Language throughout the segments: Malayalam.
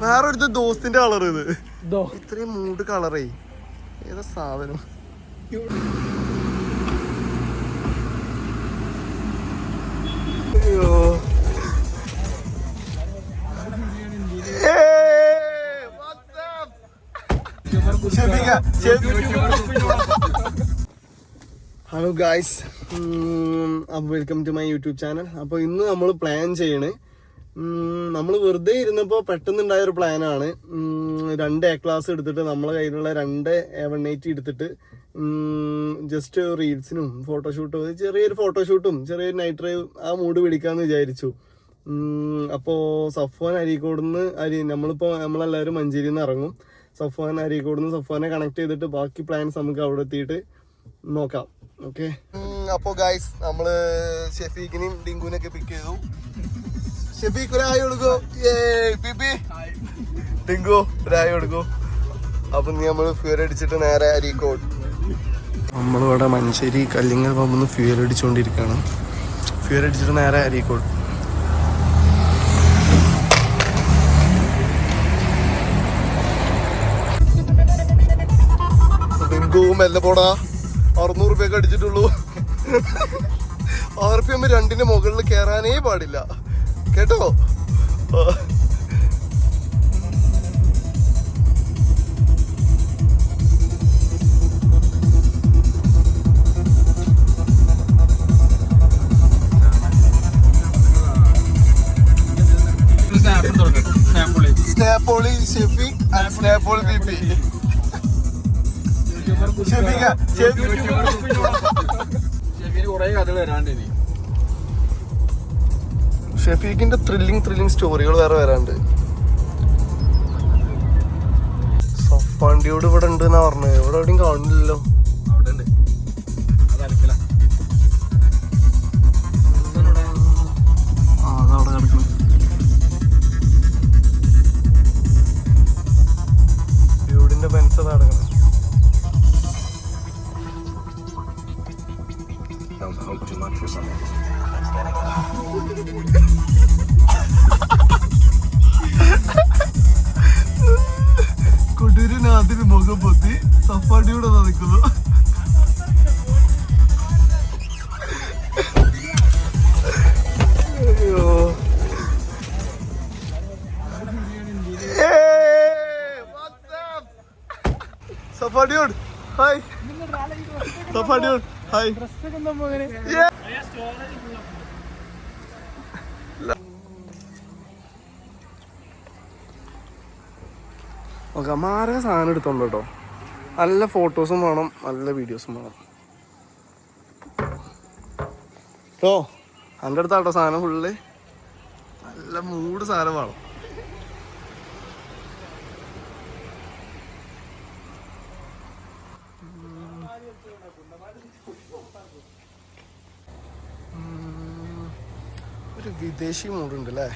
വേറൊരു ദോസ്തിന്റെ കളർ ഇത്. ഇത്രയും മൂട് കളറേ ഏതാ സാധനം? അയ്യോ. Hello guys welcome to my YouTube channel അപ്പോൾ ഇന്ന് നമ്മൾ പ്ലാൻ ചെയ്യണേ നമ്മൾ വെറുതെ ഇരുന്നപ്പോൾ പെട്ടെന്നുണ്ടായ ഒരു പ്ലാനാണ് രണ്ട് എ ക്ലാസ് എടുത്തിട്ട് നമ്മളെ കയ്യിലുള്ള രണ്ട് എ വൺ എയ്റ്റി എടുത്തിട്ട് ജസ്റ്റ് റീൽസിനും ഫോട്ടോഷൂട്ടും ചെറിയൊരു ഫോട്ടോഷൂട്ടും ചെറിയൊരു നൈറ്റ് ഡ്രൈവ് ആ മൂഡ് പിടിക്കാമെന്ന് വിചാരിച്ചു. അപ്പോൾ അപ്പോ സഫ്വാൻ അരീക്കോടുന്ന് അരി നമ്മളിപ്പോൾ നമ്മളെല്ലാവരും മഞ്ചേരിയിൽ നിന്ന് ഇറങ്ങും. സഫ്വാൻ അരീക്കോടുന്ന് സഫ്വാനെ കണക്ട് ചെയ്തിട്ട് ബാക്കി പ്ലാൻസ് നമുക്ക് അവിടെ എത്തിയിട്ട് നോക്കാം. ഓക്കെ അപ്പോൾ ഗായ്സ് നമ്മൾ ഷെഫീഖിനെയും ഡിങ്കുവിനൊക്കെ പിക്ക് ചെയ്തു. ഷെഫീഖ് ആയി കൊടുക്കൂ ബിബി. ഡിങ്കു ഒരായി കൊടുക്കൂ അപ്പൊ നീ നമ്മൾ ഫ്യൂർ അടിച്ചിട്ട് നേരെ അരീക്കോട്. നമ്മളിവിടെ മഞ്ചേരി കല്ലിങ്ങൽ പമ്പിന്ന് ഫ്യൂർ അടിച്ചുകൊണ്ടിരിക്കുകയാണ് ഫ്യൂർ അടിച്ചിട്ട് നേരെ അരീക്കോട്. ഡിങ്കു മെല്ലെ പോടാ. അറുന്നൂറ് രൂപയൊക്കെ അടിച്ചിട്ടുള്ളൂ. ആർ പി എം രണ്ടിന്റെ മുകളിൽ കയറാനേ പാടില്ല. കേട്ടോ. സ്നാപ്പോളി ഷെഫീഖ് ആൻഡ് സ്നാപ്പോളി ബി പി. ഷെഫീഖ കൊറേ കഥകൾ വരാണ്ട് ഇനി. ഷെഫീഖിന്റെ ത്രില്ലിംഗ് ത്രില്ലിംഗ് സ്റ്റോറികൾ വേറെ വരാണ്ട്. സഫാണ്ടിയോട് ഇവിടെ ഉണ്ട് എന്നാ പറഞ്ഞത്. ഇവിടെ എവിടെയും കാണില്ലല്ലോ അവിടെ ഉണ്ട് അത് much ആ അതവിടെ കിടക്കണം വീടിന്റെ പെൻസ് കൊടൂരിനാതിന് മുഖം പൊത്തി സഫാടിയുടെ നിൽക്കുന്നു അയ്യോ സഫാഡിയോട് ഹായ് സഫാഡിയോട് ഹായ് ഓക്കെ മാരക സാധനം എടുത്തോണ്ട് കേട്ടോ നല്ല ഫോട്ടോസും വേണം നല്ല വീഡിയോസും വേണം. ഓ എന്റെ അടുത്താട്ടോ സാധനം ഫുള്ള് നല്ല മൂട് സാധനം വേണം. ഒരു വിദേശി മൂടുണ്ട് അല്ലേ?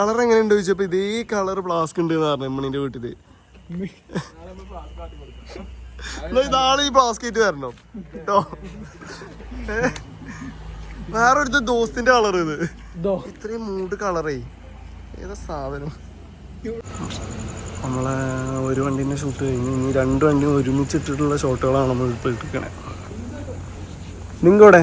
കളർ എങ്ങനെ എങ്ങനെയുണ്ട് ചോദിച്ചപ്പോ ഇതേ കളർ ഫ്ലാസ്ക് ഉണ്ട് എന്ന് പറഞ്ഞു അമ്മണിന്റെ വീട്ടിൽ. ഇതാണ് ഈ ആയിട്ട് വരണം. കേട്ടോ വേറൊരു ദോസ്തിന്റെ കളർ ഇത്. ദോ. ഇത്രയും മൂട് കളറേ. ഏതാ സാധനം? നമ്മളെ ഒരു വണ്ടീന്റെ ഷൂട്ട് കഴിഞ്ഞ് ഇനി രണ്ട് വണ്ടിയും ഒരുമിച്ചിട്ടിട്ടുള്ള ഷോട്ടുകളാണ് നമ്മൾ ഇപ്പോൾ എടുക്കണേ നിങ്ങടെ?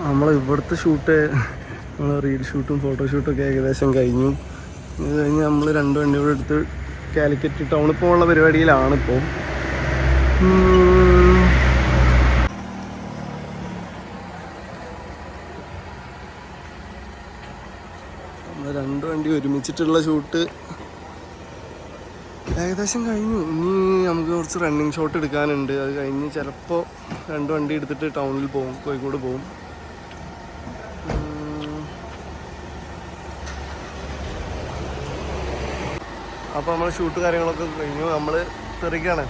നമ്മൾ ഇവിടുത്തെ ഷൂട്ട് നമ്മൾ റീൽ ഷൂട്ടും ഫോട്ടോഷൂട്ടും ഒക്കെ ഏകദേശം കഴിഞ്ഞു. ഇത് കഴിഞ്ഞ് നമ്മൾ രണ്ട് വണ്ടി കൂടെ എടുത്ത് കാലിക്കറ്റ് ടൗണിൽ പോകാനുള്ള പരിപാടിയിലാണ് ഇപ്പോൾ നമ്മൾ രണ്ട് വണ്ടി ഒരുമിച്ചിട്ടുള്ള ഷൂട്ട്. ഏകദേശം കഴിഞ്ഞു. ഇനി നമുക്ക് കുറച്ച് റണ്ണിങ് ഷോട്ട് എടുക്കാനുണ്ട്. അത് കഴിഞ്ഞ് ചിലപ്പോൾ രണ്ട് വണ്ടി എടുത്തിട്ട് ടൗണിൽ പോകും. കോഴിക്കോട് പോകും. അപ്പോൾ നമ്മൾ ഷൂട്ട് കാര്യങ്ങളൊക്കെ കഴിഞ്ഞു. നമ്മൾ തെറിക്കാണ്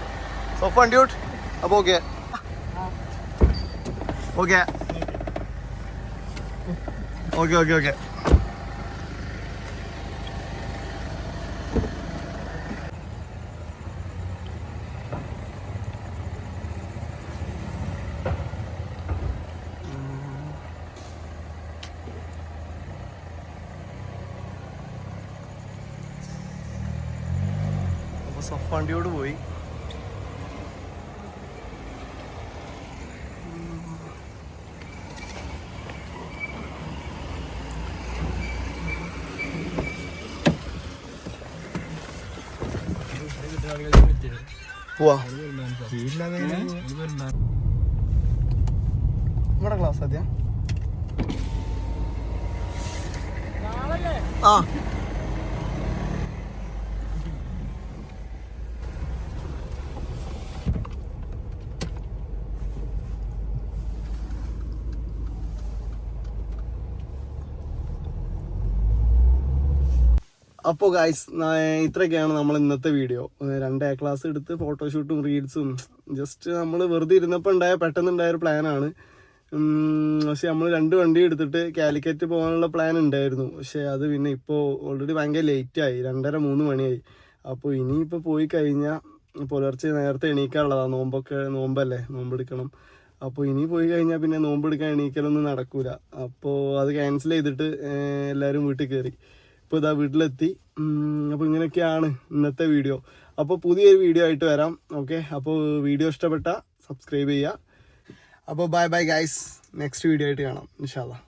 സോ വണ്ടി ഔട്ട് അപ്പോൾ okay okay okay okay okay അപ്പോൾ സോഫ് വണ്ടിയോട് പോയി. പോവാ. ക്ലാസ് അതെയാ ആ. അപ്പോൾ ഗായ്സ് ഇത്രയൊക്കെയാണ് നമ്മൾ ഇന്നത്തെ വീഡിയോ രണ്ട് എ ക്ലാസ് എടുത്ത് ഫോട്ടോഷൂട്ടും റീൽസും ജസ്റ്റ് നമ്മൾ വെറുതെ ഇരുന്നപ്പോൾ ഉണ്ടായ പെട്ടെന്നുണ്ടായ ഒരു പ്ലാനാണ് പക്ഷെ നമ്മൾ രണ്ട് വണ്ടി എടുത്തിട്ട് കാലിക്കറ്റ് പോകാനുള്ള പ്ലാൻ ഉണ്ടായിരുന്നു. പക്ഷെ അത് പിന്നെ ഇപ്പോൾ ഓൾറെഡി ഭയങ്കര ലേറ്റായി രണ്ടര മൂന്ന് മണിയായി. അപ്പോൾ ഇനിയിപ്പോൾ പോയി കഴിഞ്ഞാൽ പുലർച്ചെ നേരത്തെ എണീക്കാനുള്ളതാണ് നോമ്പൊക്കെ നോമ്പല്ലേ? നോമ്പെടുക്കണം. അപ്പോൾ ഇനി പോയി കഴിഞ്ഞാൽ പിന്നെ നോമ്പെടുക്കാൻ എണീക്കലൊന്നും നടക്കൂല. അപ്പോൾ അത് ക്യാൻസൽ ചെയ്തിട്ട് എല്ലാവരും വീട്ടിൽ കയറി ഇപ്പോൾ ഇതാ വീട്ടിലെത്തി. അപ്പോൾ ഇങ്ങനെയൊക്കെയാണ് ഇന്നത്തെ വീഡിയോ. അപ്പോൾ പുതിയൊരു വീഡിയോ ആയിട്ട് വരാം. ഓക്കെ? അപ്പോൾ വീഡിയോ ഇഷ്ടപ്പെട്ട സബ്സ്ക്രൈബ് ചെയ്യുക. അപ്പോൾ bye bye guys. Next video ആയിട്ട് കാണാം. ഇൻഷാല്ലാ